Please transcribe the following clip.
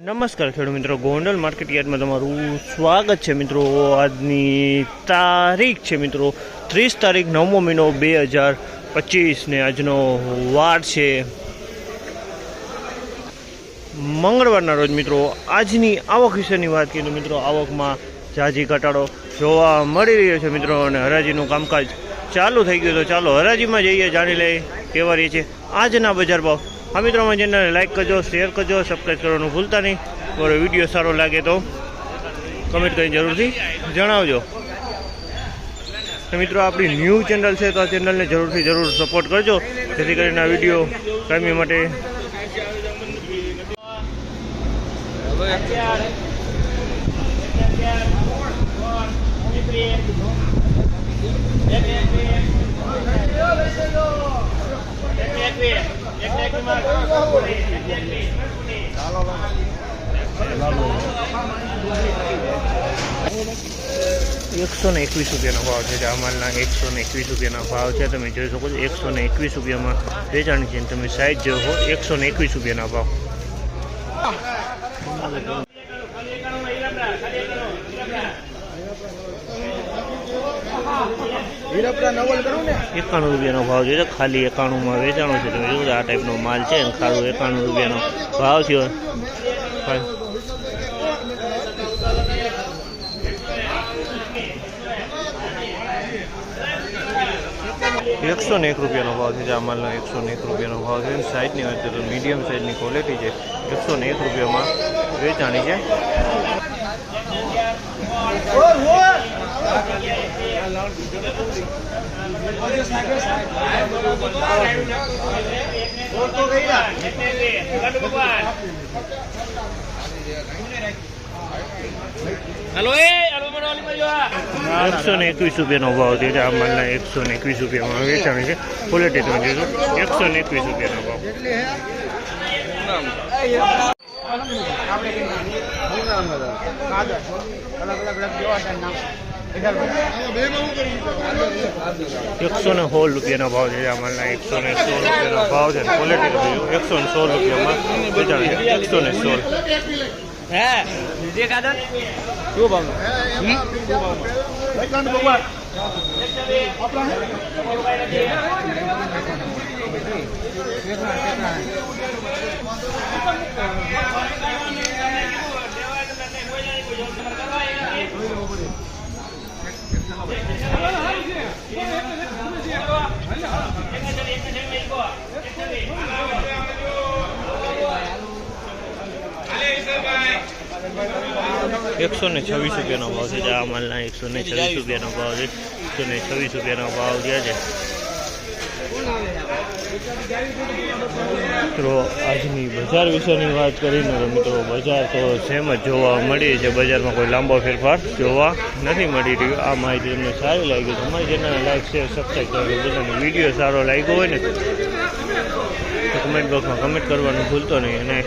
નમસ્કાર ખેડૂત મિત્રો, ગોંડલ માર્કેટ યાર્ડમાં તમારું સ્વાગત છે મિત્રો. આજની તારીખ છે મિત્રો, ત્રીસ તારીખ નવમો મહિનો બે હજાર પચીસ ને આજનો વાર છે. મંગળવારના રોજ મિત્રો, આજની આવક વિશેની વાત કરીએ તો મિત્રો, આવકમાં જાજી ઘટાડો જોવા મળી રહ્યો છે મિત્રો, અને હરાજીનું કામકાજ ચાલુ થઈ ગયું તો ચાલો હરાજીમાં જઈએ, જાણી લઈએ. કેવા રહી છે આજના બજાર ભાવ? આ મિત્રો, અમારી ચેનલને લાઇક કરજો શેર કરજો સબસ્ક્રાઈબ કરવાનું ભૂલતા નહીં. મારો વીડિયો સારો લાગે તો કમેન્ટ કરીને જરૂરથી જણાવજો. મિત્રો, આપણી ન્યૂ ચેનલ છે તો આ ચેનલને જરૂરથી જરૂર સપોર્ટ કરજો. જેથી કરીને આ વીડિયો કાયમી માટે એકસો ને એકવીસ રૂપિયાનો ભાવ છે, જામાલના માલના એકસો ને એકવીસ રૂપિયાના ભાવ છે. તમે જોઈ શકો છો, એકસો ને એકવીસ રૂપિયામાં વેચાણ છે. તમે સાઈઝ જોવો એકસો ને એકવીસ રૂપિયાના ભાવ. એકાણું રૂપિયાનો ભાવ છે. ખાલી એકાણુંમાં વેચાણો છે. તમે જોયું આ ટાઈપનો માલ છે અને ખાલી એકાણું રૂપિયાનો ભાવ છે એકસો ને એક રૂપિયાનો ભાવ છે. આ માલનો એકસો ને એક રૂપિયાનો ભાવ છે. સાઈઝની વાત તો મીડિયમ સાઈઝની ક્વોલિટી છે. એકસો ને એક રૂપિયામાં વેચાણી છે. આ એકસો ને એકવીસ રૂપિયાનો ભાવ છે આ માલના એકસો ને એકવીસ રૂપિયામાં વેચાણ છે. ક્વોલિટી તમે એકસો ને એકવીસ રૂપિયાનો ભાવ. એકસો ને સોળ રૂપિયાનો ભાવ છે આ એકસો ને સોળ રૂપિયાનો ભાવ છે. ક્વોલિટી એકસો ને સોળ રૂપિયામાં વેચાણ છે. એકસો ને સોળ. હે જે કાદર શું ભાવ એકસો ને છવ્વીસ રૂપિયાનો ભાવ છે. આ માલના એકસો ને છવ્વીસ રૂપિયાનો ભાવ છે. એકસો ને છવ્વીસ રૂપિયાનો ભાવ જે છે. મિત્રો, આજની બજાર વિશેની વાત કરીને તો મિત્રો, બજાર તો સેમ જ જોવા મળી છે. બજારમાં કોઈ લાંબો ફેરફાર જોવા નથી મળી રહ્યો. આ માહિતી તમને સારી લાગી તમારી ચેનલને લાઈક શેર સબસ્ક્રાઈબ કરો વીડિયો સારો લાગ્યો હોય ને, તો કમેન્ટ બોક્સમાં કમેન્ટ કરવાનું ભૂલતો નહીં. અને